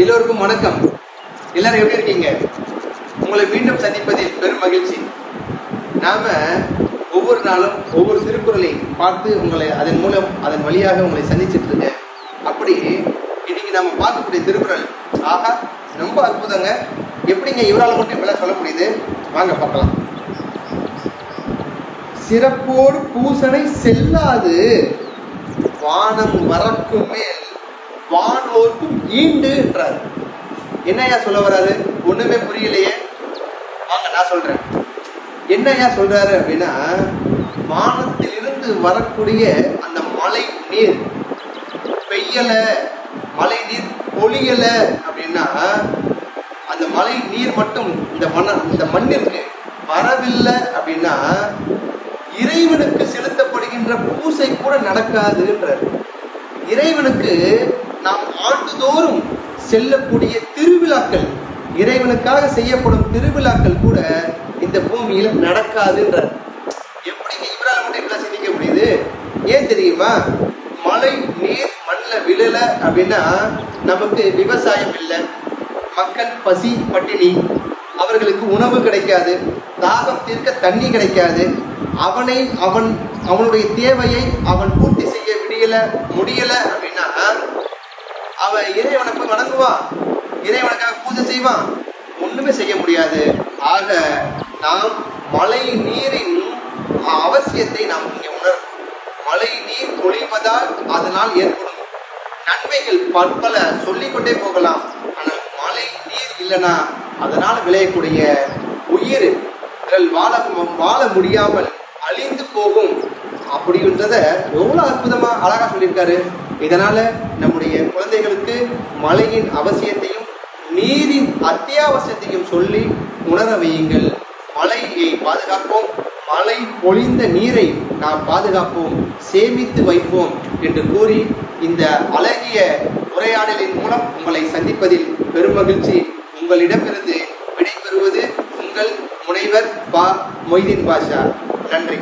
எல்லோருக்கும் வணக்கம். எல்லாரும் எப்படி இருக்கீங்க? உங்களை மீண்டும் சந்திப்பதில் பெரும் மகிழ்ச்சி. நாம ஒவ்வொரு நாளும் ஒவ்வொரு திருக்குறளை பார்த்து உங்களை அதன் மூலம் அதன் வழியாக உங்களை சந்திச்சுட்டு இருக்கேன். அப்படி இன்னைக்கு நாம பார்க்கக்கூடிய திருக்குறள் ஆகா ரொம்ப அற்புதங்க. எப்படிங்க இவரால் மட்டும் இப்பெல்லாம் சொல்ல முடியுது வாங்க பார்க்கலாம். சிறப்போடு பூசனை செல்லாது வானம் வரக்கும் மேல் வானோர்க்கும் ஈண்டு என்றார். என்னையா சொல்ல வராரு ஒண்ணுமே புரியலையே. வாங்க நான் சொல்றேன். என்னையா சொல்றாரு அப்படின்னா வானத்திலிருந்து வரக்கூடிய அந்த மழை நீர் பெய்யல மழை நீர் பொழியல அப்படின்னா அந்த மழை நீர் மட்டும் இந்த மண இந்த மண்ணிற்கு வரவில்லை அப்படின்னா இறைவனுக்கு செலுத்தப்படுகின்ற பூசை கூட நடக்காதுன்றார் இறைவனுக்கு நாம் ஆண்டுதோறும் செல்லக்கூடிய திருவிழாக்கள் இறைவனுக்காக செய்யப்படும் திருவிழாக்கள் கூட இந்த பூமியில நடக்காதுன்றார். எப்படி இவரால் மட்டும் இப்படிலாம் சிந்திக்க முடியுது? ஏன் தெரியுமா? மழை நீர் மண்ணில் விழல அப்படின்னா நமக்கு விவசாயம் இல்லை. மக்கள் பசி பட்டினி அவர்களுக்கு உணவு கிடைக்காது தாகம் தீர்க்க தண்ணி கிடைக்காது. அவனை அவன் அவனுடைய தேவையை அவன் பூர்த்தி செய்ய முடியல முடியல அப்படின்னா அவன் இறைவனை போய் வணங்குவான் இறைவனுக்காக பூஜை செய்வான் ஒண்ணுமே செய்ய முடியாது. ஆக நாம் மழை நீரின் அவசியத்தை நாம் இங்கே உணரும் மழை நீர் பொழிவதால் அதனால் ஏற்படும் நன்மைகள் பற்பல சொல்லிக்கொண்டே போகலாம். ஆனால் மழை நீர் இல்லைன்னா அதனால் விளையக்கூடிய உயிர் வாழ வாழ முடியாமல் அழிந்து போகும். அப்படின்றத எவ்வளவு அற்புதமா அழகா சொல்லியிருக்காரு. இதனால நம்முடைய குழந்தைகளுக்கு மழையின் அவசியத்தையும் நீரின் அத்தியாவசியத்தையும் சொல்லி உணர வையுங்கள். மழையை பாதுகாப்போம். மழை பொழிந்த நீரை நாம் பாதுகாப்போம். சேமித்து வைப்போம் என்று கூறி இந்த அழகிய உரையாடலின் மூலம் உங்களை சந்திப்பதில் பெருமகிழ்ச்சி. உங்களிடமிருந்து விடைபெறுவது உங்கள் முனைவர் பா மொய்தீன் பாஷா. நன்றி.